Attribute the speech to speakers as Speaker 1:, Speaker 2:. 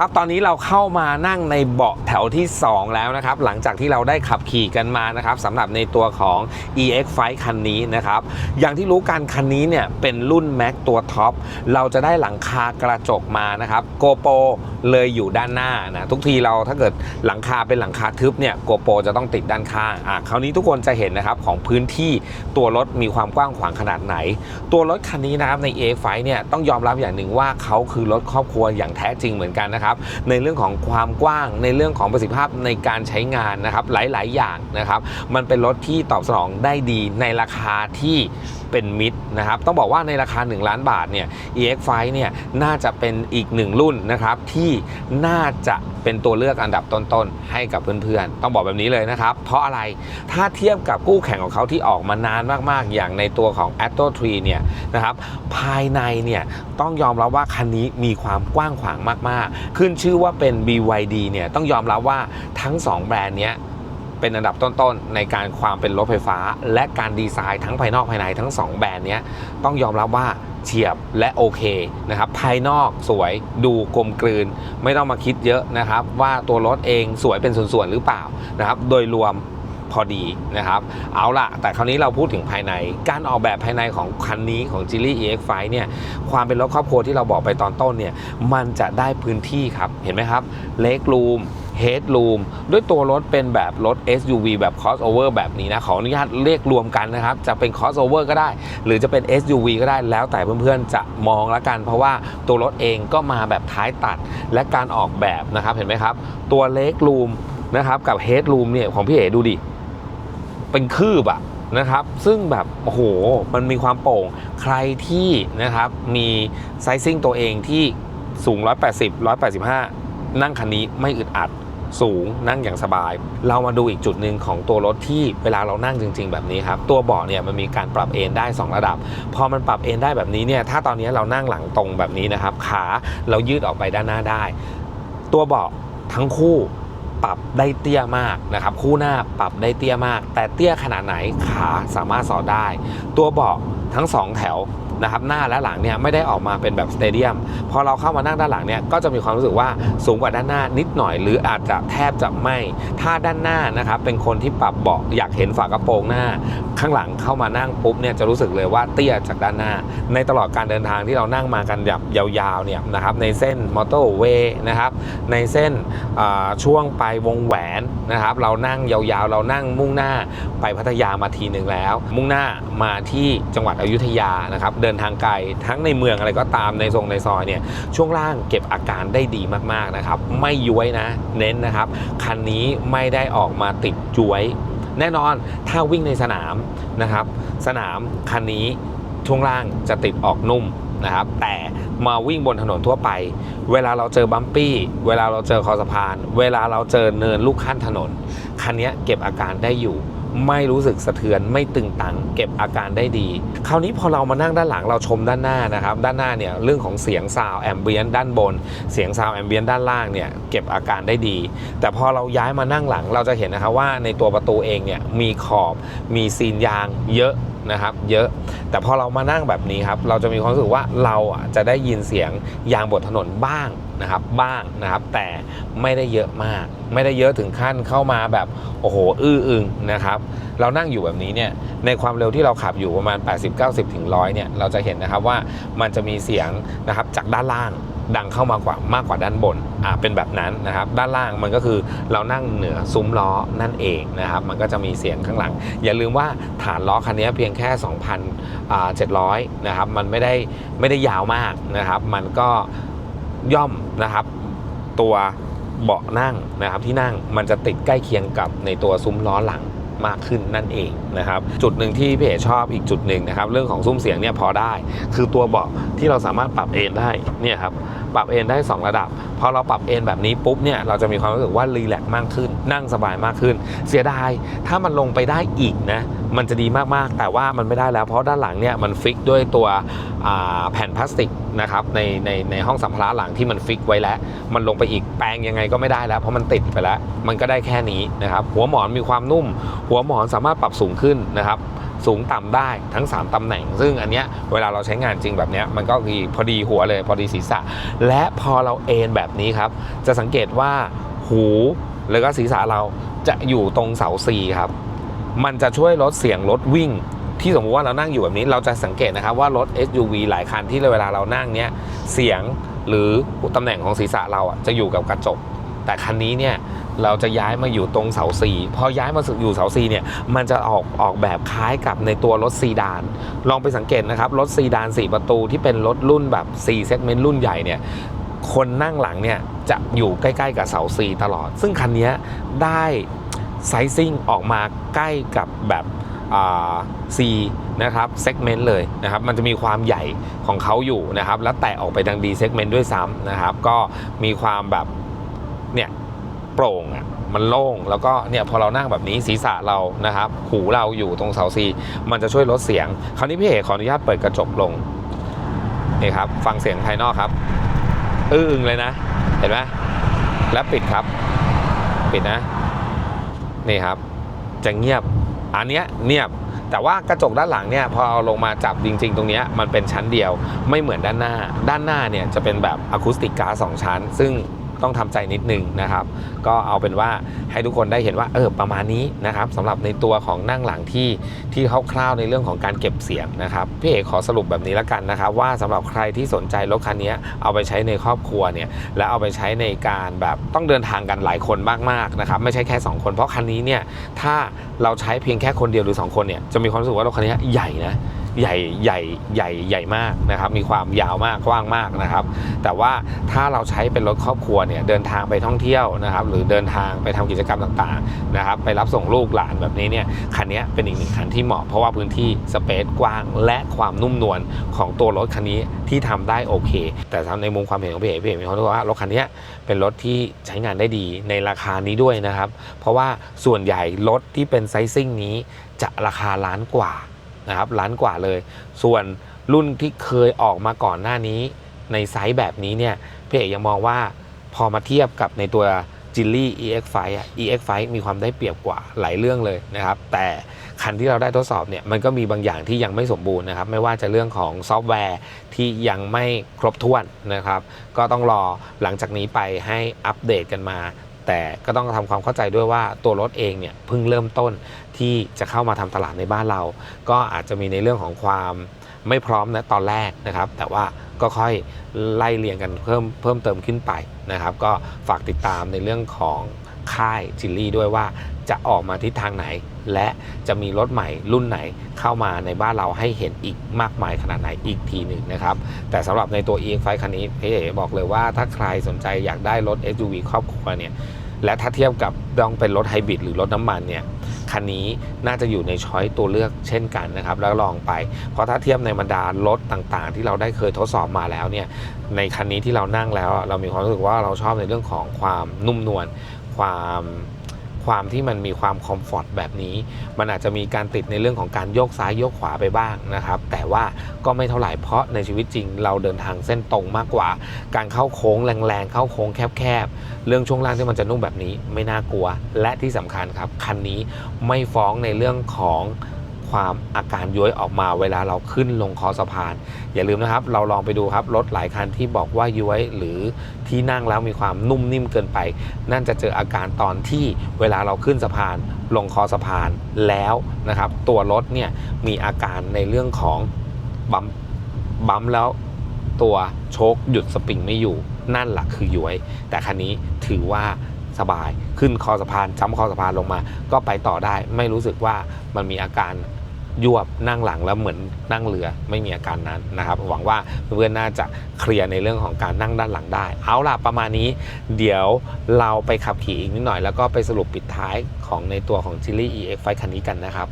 Speaker 1: ครับ ตอนนี้เราเข้ามานั่งในเบาะแถวที่ 2 แล้วนะครับ หลังจากที่เราได้ขับขี่กันมานะครับสำหรับในตัวของ EX5 คันนี้นะครับ อย่างที่รู้กันคันนี้เนี่ยเป็นรุ่น Max ตัวท็อป เราจะได้หลังคากระจกมานะครับโกโปเลยอยู่ด้านหน้านะทุกทีเราถ้าเกิดหลังคาเป็นหลังคาทึบเนี่ยโกโปจะต้องติดด้านข้างอะคราวนี้ทุกคนจะเห็นนะครับของพื้นที่ตัวรถมีความกว้างขวางขนาดไหน ตัวรถคันนี้นะครับใน EX5 เนี่ยต้องยอมรับอย่างหนึ่งว่าเขาคือรถครอบครัวอย่างแท้จริงเหมือนกันนะครับในเรื่องของความกว้างในเรื่องของประสิทธิภาพในการใช้งานนะครับหลาย ๆ อย่างนะครับมันเป็นรถที่ตอบสนองได้ดีในราคาที่เป็นมิตรนะครับต้องบอกว่าในราคา 1 ล้านบาทเนี่ย EX5 เนี่ยน่าจะเป็นอีกหนึ่งรุ่นนะครับที่น่าจะเป็นตัวเลือกอันดับต้น ๆ ให้กับเพื่อน ๆ ต้องบอกแบบนี้เลยนะครับ เพราะอะไรถ้าเทียบกับคู่แข่งของเขาที่ออกมานานมาก ๆ อย่างในตัวของ a t t o 3เนี่ยนะครับภายในเนี่ยต้องยอมรับว่าคันนี้มีความกว้างขวางมาก ๆขึ้นชื่อว่าเป็น BYD เนี่ยต้องยอมรับว่าทั้ง 2 แบรนด์เนี้ยเป็นอันดับต้นๆ ในการความเป็นรถไฟฟ้า และการดีไซน์ทั้งภายนอกภายในทั้ง 2 แบรนด์เนี้ยต้องยอมรับว่าเฉียบและโอเคนะครับภายนอกสวยดูกลมกลืน ไม่ต้องมาคิดเยอะนะครับ ว่าตัวรถเองสวยเป็นส่วนๆหรือเปล่านะครับ โดยรวม พอดีนะครับ เอาล่ะแต่คราวนี้เราพูดถึงภายใน การออกแบบภายในของคันนี้ของ g i l l y EX5 เนี่ยความเป็นรถครอบครัวที่เราบอกไปตอนต้นเนี่ยมันจะได้พื้นที่ครับ เห็นไหมครับเล็กรูม Headroom ด้วยตัวรถเป็นแบบรถ SUV แบบ crossover แบบนี้นะขออนุญาตเรียกรวมกันนะครับ จะเป็น crossover ก็ได้ หรือจะเป็น SUV ก็ได้แล้วแต่เพื่อนๆจะมองละกัน เพราะว่าตัวรถเองก็มาแบบท้ายตัดและการออกแบบนะครับเห็นไหมครับ ตัวเล็กรูมนะครับกับ Headroom เนี่ยของพี่เอ๋ดูดิ เป็นคืบอะนะครับ ซึ่งแบบโอ้โหมันมีความโปร่งใครที่นะครับมีไซซิ่งตัวเองที่สูง 180 185 นั่งคันนี้ไม่อึดอัดสูงนั่งอย่างสบาย เรามาดูอีกจุดหนึ่งของตัวรถที่เวลาเรานั่งจริง ๆ แบบนี้ครับ ตัวเบาะเนี่ยมันมีการปรับเอนได้ 2 ระดับ พอมันปรับเอนได้แบบนี้เนี่ยถ้าตอนนี้เรานั่งหลังตรงแบบนี้นะครับ ขาเรายืดออกไปด้านหน้าได้ ตัวเบาะทั้งคู่ ปรับได้เตี้ยมากนะครับ คู่หน้าปรับได้เตี้ยมาก แต่เตี้ยขนาดไหนขาสามารถสอดได้ ตัวเบาะทั้งสองแถวนะครับหน้าและหลังเนี่ยไม่ได้ออกมาเป็นแบบสเตเดียมพอเราเข้ามานั่งด้านหลังเนี่ยก็จะมีความรู้สึกว่าสูงกว่าด้านหน้านิดหน่อย หรืออาจจะแทบจะไม่ ถ้าด้านหน้านะครับเป็นคนที่ปรับเบาะอยากเห็นฝากระโปรงหน้า ข้างหลังเข้ามานั่งปุ๊บเนี่ยจะรู้สึกเลยว่าเตี้ยจากด้านหน้า ในตลอดการเดินทางที่เรานั่งมากันแบบยาวๆเนี่ยนะครับในเส้นมอเตอร์เวย์นะครับในเส้นช่วงไปวงแหวนนะครับเรานั่งยาวๆ เรานั่งมุ่งหน้าไปพัทยามาทีหนึ่งแล้ว มุ่งหน้ามาที่จังหวัดอยุธยานะครับเดินทางไกลทั้งในเมืองอะไรก็ตามในทรงในซอยเนี่ยช่วงล่างเก็บอาการได้ดีมากๆนะครับไม่ย้วยนะเน้นนะครับคันนี้ไม่ได้ออกมาติดย้วย แน่นอนถ้าวิ่งในสนามนะครับ สนามคันนี้ช่วงล่างจะติดออกนุ่มนะครับ แต่มาวิ่งบนถนนทั่วไป เวลาเราเจอบัมปี้ เวลาเราเจอคอสะพาน เวลาเราเจอเนินลูกขั้นถนน คันนี้เก็บอาการได้อยู่ ไม่รู้สึกสะเทือนไม่ตึงตังเก็บอาการได้ดี คราวนี้พอเรามานั่งด้านหลังเราชมด้านหน้านะครับ ด้านหน้าเนี่ยเรื่องของเสียงซาวแอมเบียนด้านบน เสียงซาวแอมเบียนด้านล่างเนี่ยเก็บอาการได้ดี แต่พอเราย้ายมานั่งหลังเราจะเห็นนะครับว่าในตัวประตูเองเนี่ยมีขอบมีซีนยางเยอะนะครับเยอะแต่พอเรามานั่งแบบนี้ครับเราจะมีความรู้สึกว่าเราอะจะได้ยินเสียงยางบนถนนบ้าง นะครับบ้างนะครับ แต่ไม่ได้เยอะมาก ไม่ได้เยอะถึงขั้นเข้ามาแบบโอ้โหอื้ออึงนะครับ เรานั่งอยู่แบบนี้เนี่ยในความเร็วที่เราขับอยู่ประมาณ 80-90ถึง100เนี่ยเราจะเห็นนะครับว่ามันจะมีเสียงนะครับจากด้านล่างดังเข้ามากว่ามากกว่าด้านบนอ่าเป็นแบบนั้นนะครับ ด้านล่างมันก็คือเรานั่งเหนือซุ้มล้อนั่นเองนะครับ มันก็จะมีเสียงข้างหลัง อย่าลืมว่าฐานล้อคันนี้เพียงแค่2,700นะครับ มันไม่ได้ไม่ได้ยาวมากนะครับ มันก็ ย่อมนะครับ ตัวเบาะนั่งนะครับที่นั่งมันจะติดใกล้เคียงกับในตัวซุ้มล้อหลังมากขึ้นนั่นเองนะครับจุดหนึ่งที่พี่เอชอบอีกจุดหนึ่งนะครับเรื่องของซุ้มเสียงเนี่ยพอได้ คือตัวเบาะที่เราสามารถปรับเอนได้เนี่ยครับปรับเอนได้ 2 ระดับพอเราปรับเอนแบบนี้ปุ๊บเนี่ยเราจะมีความรู้สึกว่ารีแลกซ์มากขึ้น นั่งสบายมากขึ้น เสียดายถ้ามันลงไปได้อีกนะมันจะดีมากๆ แต่ว่ามันไม่ได้แล้วเพราะด้านหลังเนี่ยมันฟิกด้วยตัวแผ่นพลาสติกนะครับในในในห้องสัมภาระหลังที่มันฟิกไว้แล้ว มันลงไปอีกแปลงยังไงก็ไม่ได้แล้ว เพราะมันติดไปแล้ว มันก็ได้แค่นี้นะครับหัวหมอนมีความนุ่ม หัวหมอนสามารถปรับสูงขึ้นนะครับสูงต่ำได้ทั้ง 3ตำแหน่ง ซึ่งอันเนี้ยเวลาเราใช้งานจริงแบบเนี้ยมันก็คือพอดีหัวเลยพอดีศีรษะ และพอเราเอนแบบนี้ครับ จะสังเกตว่าหู แล้วก็ศีรษะเราจะอยู่ตรงเสาซีครับ มันจะช่วยลดเสียงรถวิ่ง ที่สมมุติว่าเรานั่งอยู่แบบนี้เราจะสังเกตนะครับว่ารถ SUV หลายคันที่เวลาเรานั่งเนี้ยเสียงหรือตำแหน่งของศีรษะเราอะจะอยู่กับกระจก แต่คันนี้เนี่ยเราจะย้ายมาอยู่ตรงเสาซีพอย้ายมาอยู่เสาซีเนี่ยมันจะออกออกแบบคล้ายกับในตัวรถซีดาน ลองไปสังเกตนะครับ รถซีดาน 4 ประตูที่เป็นรถรุ่นแบบ4เซกเมนต์รุ่นใหญ่เนี่ย คนนั่งหลังเนี่ยจะอยู่ใกล้ ๆ กับเสาซีตลอด ซึ่งคันนี้ได้ไซซิ่งออกมาใกล้กับแบบซีนะครับเซกเมนต์เลยนะครับ มันจะมีความใหญ่ของเขาอยู่นะครับ แล้วแตะออกไปทางดีเซกเมนต์ด้วยซ้ำนะครับ ก็มีความแบบเนี่ยโปร่งอะมันโล่งแล้วก็เนี่ยพอเรานั่งแบบนี้ศีรษะเรานะครับ หูเราอยู่ตรงเสาซี มันจะช่วยลดเสียง คราวนี้พี่เอกขออนุญาตเปิดกระจกลงนี่ครับ ฟังเสียงภายนอกครับ อื้ออึงเลยนะ เห็นไหมแล้วปิดครับ ปิดนะ นี่ครับ จะเงียบ อันเนี้ยเงียบ แต่ว่ากระจกด้านหลังเนี่ยพอเอาลงมาจับจริง ๆ ตรงเนี้ยมันเป็นชั้นเดียว ไม่เหมือนด้านหน้า ด้านหน้าเนี่ยจะเป็นแบบอะคูสติกกาสองชั้น ซึ่ง ต้องทำใจนิดนึงนะครับ ก็เอาเป็นว่าให้ทุกคนได้เห็นว่าเออประมาณนี้นะครับสำหรับในตัวของนั่งหลังที่ที่คร่าวๆในเรื่องของการเก็บเสียงนะครับพี่เอกขอสรุปแบบนี้แล้วกันนะครับ ว่าสำหรับใครที่สนใจรถคันนี้เอาไปใช้ในครอบครัวเนี่ยและเอาไปใช้ในการแบบต้องเดินทางกันหลายคนมากๆนะครับไม่ใช่แค่ 2 คนเพราะคันนี้เนี่ยถ้าเราใช้เพียงแค่คนเดียวหรือ 2 คนเนี่ยจะมีความรู้สึกว่ารถคันนี้ใหญ่นะใหญ่ใหญ่ใหญ่ใหญ่มากนะครับมีความยาวมากกว้างมากนะครับ แต่ว่าถ้าเราใช้เป็นรถครอบครัวเนี่ยเดินทางไปท่องเที่ยวนะครับ หรือเดินทางไปทำกิจกรรมต่างๆนะครับ ไปรับส่งลูกหลานแบบนี้เนี่ยคันนี้เป็นอีกหนึ่งคันที่เหมาะเพราะว่าพื้นที่สเปซกว้าง และความนุ่มนวลของตัวรถคันนี้ที่ทำได้โอเค แต่ทำในมุมความเห็นของพี่เอกพี่เอกมีความรู้สึกว่ารถคันนี้เป็นรถที่ใช้งานได้ดีในราคานี้ด้วยนะครับ เพราะว่าส่วนใหญ่รถที่เป็นไซซิ่งนี้จะราคาล้านกว่า นะครับล้านกว่าเลย ส่วนรุ่นที่เคยออกมาก่อนหน้านี้ในไซส์แบบนี้เนี่ยพี่เอกยังมองว่าพอมาเทียบกับในตัว j i l l y EX5 อะ EX5 มีความได้เปรียบกว่าหลายเรื่องเลยนะครับ แต่คันที่เราได้ทดสอบเนี่ยมันก็มีบางอย่างที่ยังไม่สมบูรณ์นะครับ ไม่ว่าจะเรื่องของซอฟต์แวร์ที่ยังไม่ครบถ้วนนะครับ ก็ต้องรอหลังจากนี้ไปให้อัปเดตกันมา แต่ก็ต้องทำความเข้าใจด้วยว่าตัวรถเองเนี่ยเพิ่งเริ่มต้นที่จะเข้ามาทำตลาดในบ้านเรา ก็อาจจะมีในเรื่องของความไม่พร้อมนะตอนแรกนะครับ แต่ว่าก็ค่อยไล่เรียงกันเพิ่มเพิ่มเติมขึ้นไปนะครับ ก็ฝากติดตามในเรื่องของค่ายจิลลี่ด้วยว่าจะออกมาทิศทางไหน และจะมีรถใหม่รุ่นไหนเข้ามาในบ้านเราให้เห็นอีกมากมายขนาดไหนอีกทีหนึ่งนะครับ แต่สำหรับในตัว EX5 คันนี้พี่เอ๋บอกเลยว่าถ้าใครสนใจอยากได้รถ SUV ครอบครัวเนี่ยและถ้าเทียบกับต้องเป็นรถไฮบริดหรือรถน้ำมันเนี่ยคันนี้น่าจะอยู่ในช้อยตัวเลือกเช่นกันนะครับ แล้วลองไป เพราะถ้าเทียบในบรรดารถต่างๆ ที่เราได้เคยทดสอบมาแล้วเนี่ยในคันนี้ที่เรานั่งแล้ว เรามีความรู้สึกว่าเราชอบในเรื่องของความนุ่มนวลความ ความที่มันมีความคอมฟอร์ตแบบนี้ มันอาจจะมีการติดในเรื่องของการโยกซ้ายโยกขวาไปบ้างนะครับ แต่ว่าก็ไม่เท่าไหร่เพราะในชีวิตจริง เราเดินทางเส้นตรงมากกว่า การเข้าโค้งแรงๆ เข้าโค้งแคบๆ เรื่องช่วงล่างที่มันจะนุ่มแบบนี้ไม่น่ากลัว และที่สำคัญครับคันนี้ไม่ฟ้องในเรื่องของ ความอาการย้วยออกมาเวลาเราขึ้นลงคอสะพาน อย่าลืมนะครับ เราลองไปดูครับรถหลายคันที่บอกว่าย้วยหรือที่นั่งแล้วมีความนุ่มนิ่มเกินไป นั่นจะเจออาการตอนที่เวลาเราขึ้นสะพาน ลงคอสะพานแล้วนะครับ ตัวรถเนี่ยมีอาการในเรื่องของบัมบัมแล้วตัวโชคหยุดสปริงไม่อยู่นั่นแหละคือย้วย แต่คันนี้ถือว่าสบาย ขึ้นคอสะพานจ้ำคอสะพานลงมา ก็ไปต่อได้ ไม่รู้สึกว่ามันมีอาการ ยวบนั่งหลังแล้วเหมือนนั่งเรือไม่มีอาการนั้นนะครับ หวังว่าเพื่อนๆน่าจะเคลียร์ในเรื่องของการนั่งด้านหลังได้ เอาล่ะประมาณนี้ เดี๋ยวเราไปขับขี่อีกนิดหน่อยแล้วก็ไปสรุปปิดท้ายของในตัวของ Chili EX5 คันนี้กันนะครับ